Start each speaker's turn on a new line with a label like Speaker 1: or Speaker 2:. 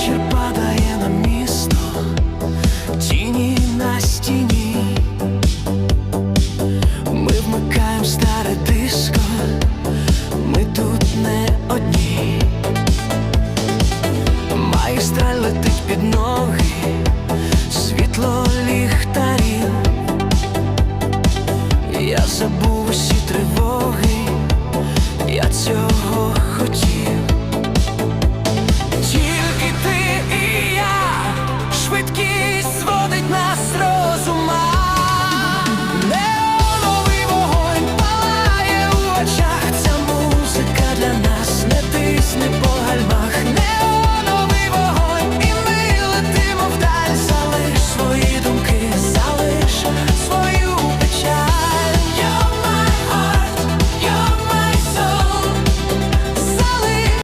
Speaker 1: вечір падає на місто, тіні на стіні, ми вмикаємо старе диско, ми тут не одні, Майстраль летить під ноги, світло ліхтарів, я забув усі тривоги, я цього хотів. Wieczny Boże